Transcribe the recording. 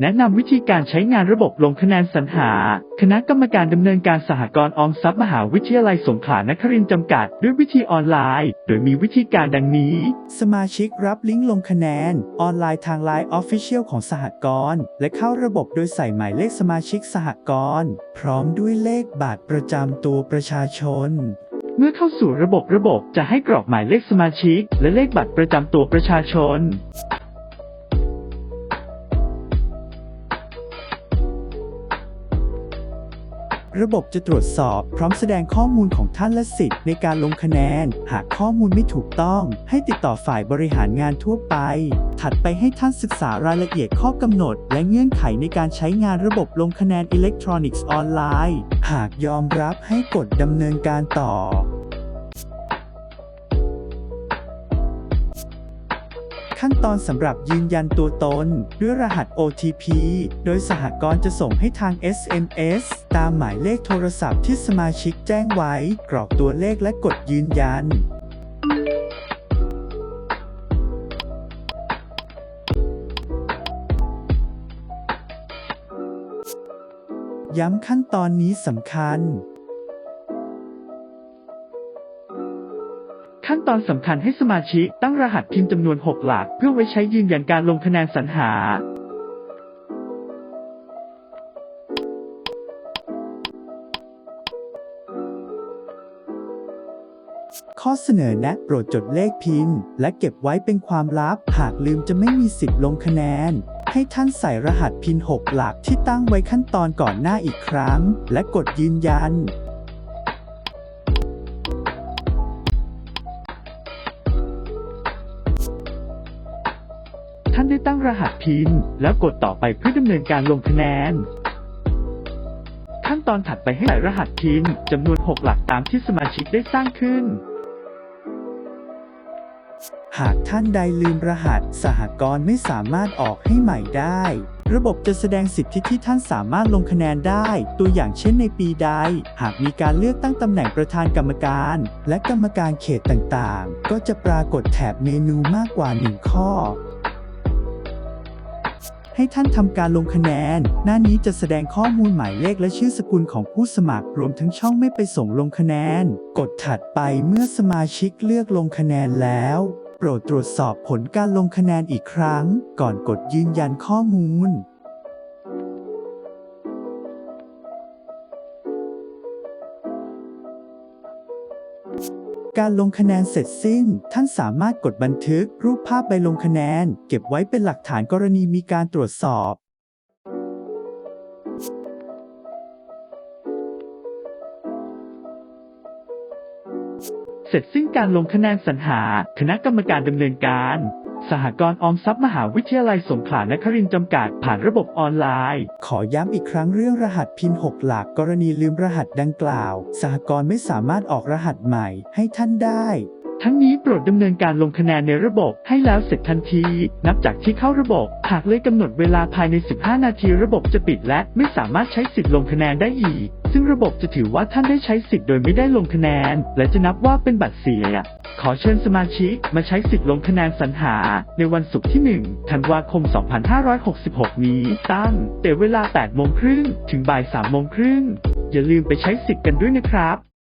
แนะนำวิธีการใช้งานระบบลงคะแนนสรรหา คณะกรรมการดำเนินการสหกรณ์ออมทรัพย์มหาวิทยาลัยสงขลานครินทร์จำกัด ด้วยวิธีออนไลน์ โดยมีวิธีการดังนี้ สมาชิกรับลิงก์ลงคะแนน ออนไลน์ทาง Line Official ของสหกรณ์และเข้าระบบโดยใส่หมายเลขสมาชิกสหกรณ์พร้อมด้วยเลขบัตรประจำตัวประชาชนเมื่อเข้าสู่ระบบระบบจะให้กรอกหมายเลขสมาชิก และเลขบัตรประจำตัวประชาชน ระบบจะตรวจสอบพร้อมแสดงข้อมูลของท่านและสิทธิ์ในการลงคะแนน หากข้อมูลไม่ถูกต้อง ให้ติดต่อฝ่ายบริหารงานทั่วไป ถัดไปให้ท่านศึกษารายละเอียดข้อกำหนด และเงื่อนไขในการใช้งานระบบลงคะแนนอิเล็กทรอนิกส์ออนไลน์ หากยอมรับให้กดดำเนินการต่อ ขั้นตอนสำหรับยืนยันตัวตน ด้วยรหัส OTP โดยสหกรณ์จะส่งให้ทาง SMS ตามหมายเลขโทรศัพท์ที่สมาชิกแจ้งไว้ กรอกตัวเลขและกดยืนยันย้ำขั้นตอนนี้สำคัญ ขั้นตอนสำคัญให้สมาชิกตั้งรหัสพิมพ์จำนวน 6 หลัก เพื่อไว้ใช้ยืนยันการลงคะแนนสรรหา ข้อเสนอแนะโปรดจดเลขพินและเก็บไว้เป็นความลับ หากลืมจะไม่มีสิทธิ์ลงคะแนน ให้ท่านใส่รหัสพิน 6 หลักที่ตั้งไว้ขั้นตอนก่อนหน้าอีกครั้ง และกดยืนยัน ท่านได้ตั้งรหัสพิน แล้วกดต่อไปเพื่อดำเนินการลงคะแนน ขั้นตอนถัดไปให้ใส่รหัสพินจำนวน 6 หลักตามที่สมาชิกได้สร้างขึ้น หากท่านใดลืมรหัส สหกรณ์ไม่สามารถออกให้ใหม่ได้ ระบบจะแสดงสิทธิที่ท่านสามารถลงคะแนนได้ ตัวอย่างเช่นในปีใด หากมีการเลือกตั้งตำแหน่งประธานกรรมการ และกรรมการเขตต่างๆ ก็จะปรากฏแถบเมนูมากกว่า 1 ข้อ ให้ท่านทำการลงคะแนน หน้านี้จะแสดงข้อมูลหมายเลขและชื่อสกุลของผู้สมัคร รวมทั้งช่องไม่ไปส่งลงคะแนน กดถัดไปเมื่อสมาชิกเลือกลงคะแนนแล้ว โปรดตรวจสอบผลการลงคะแนนอีกครั้ง ก่อนกดยืนยันข้อมูล การลงคะแนนเสร็จสิ้น ท่านสามารถกดบันทึกรูปภาพใบลงคะแนน เก็บไว้เป็นหลักฐานกรณีมีการตรวจสอบเสร็จสิ้นการลงคะแนนสรรหา คณะกรรมการดำเนินการ สหกรณ์ออมทรัพย์มหาวิทยาลัยสงขลานครินทร์จำกัดผ่านระบบออนไลน์ ขอย้ำอีกครั้งเรื่องรหัสพิน 6 หลักกรณีลืมรหัสดังกล่าว สหกรณ์ไม่สามารถออกรหัสใหม่ให้ท่านได้ ทั้งนี้โปรดดำเนินการลงคะแนนในระบบให้แล้วเสร็จทันที นับจากที่เข้าระบบ หากเลยกำหนดเวลาภายใน 15 นาทีระบบจะปิดและไม่สามารถใช้สิทธิ์ลงคะแนนได้อีก ซึ่งระบบจะถือว่าท่านได้ใช้สิทธิ์โดยไม่ได้ลงคะแนน และจะนับว่าเป็นบัตรเสีย ขอเชิญสมาชิกมาใช้สิทธิ์ลงคะแนนสรรหา ในวันศุกร์ที่ 1 ธันวาคม 2566 นี้ ตั้งแต่เวลา 8 โมงครึ่งถึงบ่าย 3 โมงครึ่ง อย่าลืมไปใช้สิทธิ์กันด้วยนะครับ